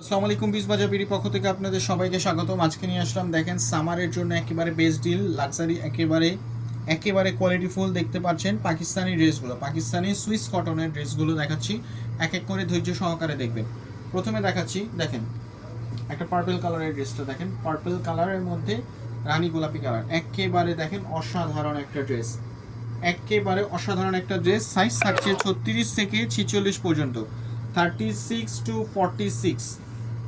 আসসালামু আলাইকুম বিশ বাজার বিড়ি পক্ষ থেকে আপনাদের সবাইকে স্বাগতম। আজকে নিয়ে আসলাম, দেখেন, সামারের জন্য একেবারে বেস্ট ডিল লাক্সারি একেবারে একেবারে কোয়ালিটি ফুল দেখতে পাচ্ছেন পাকিস্তানি ড্রেসগুলো। পাকিস্তানি সুইস কটনের ড্রেসগুলো দেখাচ্ছি এক এক করে ধৈর্য সহকারে দেখবেন। প্রথমে দেখাচ্ছি, দেখেন, একটা পার্পেল কালারের ড্রেসটা দেখেন। পার্পেল কালারের মধ্যে রানী গোলাপি কালার একেবারে দেখেন অসাধারণ একটা ড্রেস একেবারে অসাধারণ একটা ড্রেস সাইজ থাকছে ছত্রিশ থেকে ছিচল্লিশ পর্যন্ত। Thirty six to forty six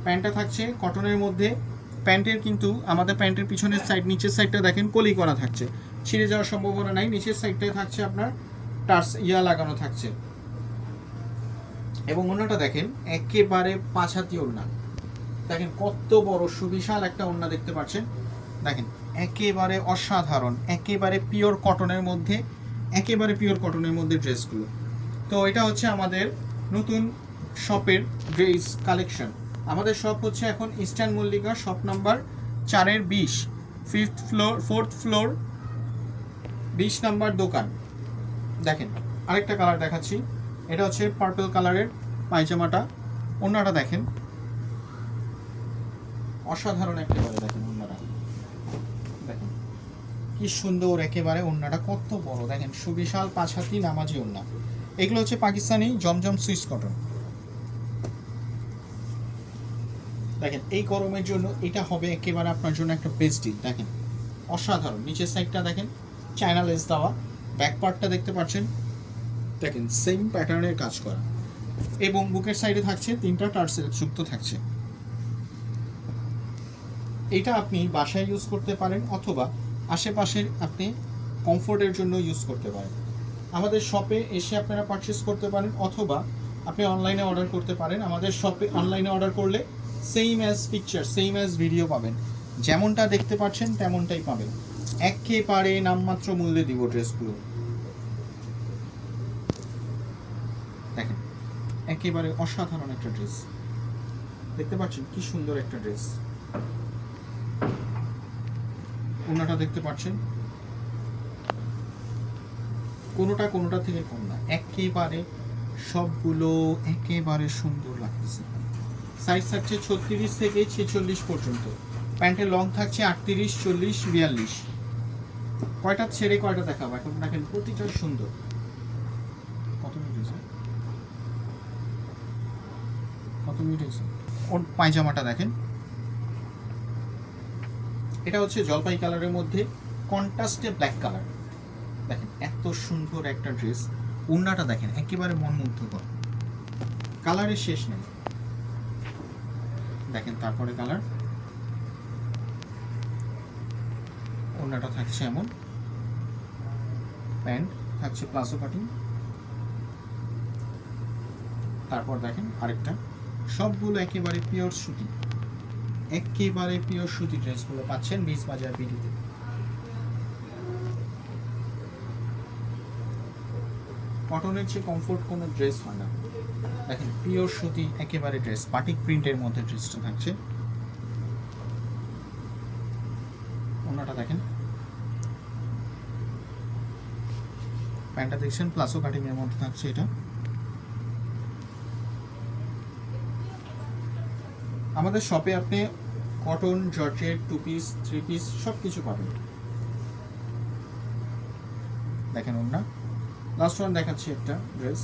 প্যান্টটা থাকছে কটনের মধ্যে। প্যান্টের কিন্তু আমাদের প্যান্টের পিছনের সাইড নিচের সাইডটা দেখেন কলি করা থাকছে। ছিঁড়ে যাওয়ার সম্ভাবনা নাই, নিচের সাইডটায় থাকছে আপনার টার্স ইয়া লাগানো থাকছে। এবং অন্যটা দেখেন, একেবারে পাছাতি ওড়না। দেখেন কত বড় সুবিশাল একটা ওড়না দেখতে পাচ্ছেন। দেখেন, একেবারে অসাধারণ, একেবারে পিওর কটনের মধ্যে, একেবারে পিওর কটনের মধ্যে ড্রেসগুলো তো এটা হচ্ছে আমাদের নতুন শপের ড্রেস কালেকশন আমাদের শপ হচ্ছে এখন ইস্টার্ন মল্লিকা শপ নাম্বার চারের বিশ ফিফথ ফ্লোর ফোর্থ ফ্লোর বিশ নাম্বার দোকান। দেখেন, আরেকটা কালার দেখাচ্ছি। এটা হচ্ছে পার্পল কালারের পায়জামাটা। অন্যটা দেখেন। অসাধারণ একেবারে দেখেন অন্যটা দেখেন, কি সুন্দর একেবারে ওন্নাটা কত বড়। দেখেন, সুবিশাল পাঁচ হাতি নামাজি ওন্না এগুলো হচ্ছে পাকিস্তানি জমজম সুইস কটন। দেখেন, এই গরমের জন্য এটা হবে একেবারে আপনার জন্য একটা বেস্ট ডিল দেখেন। অসাধারণ। নিচের সাইডটা দেখেন চায়না লেস দেওয়া। ব্যাক পার্টটা দেখতে পাচ্ছেন। দেখেন সেম প্যাটার্নের কাজ করা। এবং বুকের সাইডে থাকছে তিনটা টার্সেল যুক্ত থাকছে। এটা আপনি বাসায় ইউজ করতে পারেন অথবা আশেপাশের আপনি কমফোর্টের জন্য ইউজ করতে পারেন। আমাদের শপে এসে আপনারা পারচেস করতে পারেন অথবা আপনি অনলাইনে অর্ডার করতে পারেন। আমাদের শপে অনলাইনে অর্ডার করলে same as picture same as video পাবেন। যেমনটা দেখতে পাচ্ছেন, তেমনটাই পাবেন। একেবারে নামমাত্র মূল্যে দিব ড্রেসগুলো। দেখেন, একেবারে অসাধারণ একটা ড্রেস। দেখতে পাচ্ছেন কি সুন্দর একটা ড্রেস। ওনাটা দেখতে পাচ্ছেন। কোনোটা কোনোটা থেকে কম না। একেবারে সবগুলো একেবারে সুন্দর লাগতেছে। সাইজ থাকছে ছত্রিশ থেকে ছেচল্লিশ পর্যন্ত। প্যান্টের লং থাকছে আটত্রিশ, চল্লিশ, বিয়াল্লিশ। কয়টা ছেড়ে কয়টা দেখাবো? এখন দেখেন প্রতিটা সুন্দর। কত হয়েছে? কত হয়েছে? ওর পায়জামাটা দেখেন। এটা হচ্ছে জলপাই কালারের মধ্যে কন্ট্রাস্টে ব্ল্যাক কালার। দেখেন এত সুন্দর একটা ড্রেস। ওড়নাটা দেখেন, একেবারে মন মনমুগ্ধকর। কালারের শেষ নেই। দেখেন তারপরে কালার। ওড়নাটা থাকছে এমন। প্যান্ট থাকছে প্লাজো কাটিং। তারপর দেখেন আরেকটা। সবগুলো একেবারে পিওর সুতি। একেবারে পিওর সুতি ড্রেসগুলো পাচ্ছেন বিশ বাজার বিডিতে। কটনের চেয়ে কমফোর্ট কোনো ড্রেস হয় না। দেখেন পিওর সুতি, একেবারে ড্রেস বাটিক প্রিন্টের মধ্যে ড্রেসটা থাকছে। অন্যটা দেখেন। প্যান্টটা দেখছেন প্লাসো কাটিং এর মধ্যে থাকছে এটা। আমাদের শপে আপনি cotton georgette two piece three piece সব কিছু পাবেন। দেখেন না লাস্ট ওয়ান দেখাচ্ছি একটা ড্রেস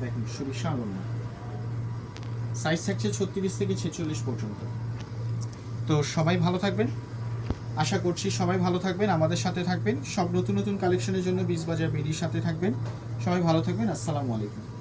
দেখেন সাইজ থাকছে ছত্রিশ থেকে ছেচল্লিশ পর্যন্ত। তো সবাই ভালো থাকবেন। আশা করছি সবাই ভালো থাকবেন, আমাদের সাথে থাকবেন। সব নতুন নতুন কালেকশনের জন্য বিশ বাজার বিডির সাথে থাকবেন। সবাই ভালো থাকবেন, আসসালামু আলাইকুম।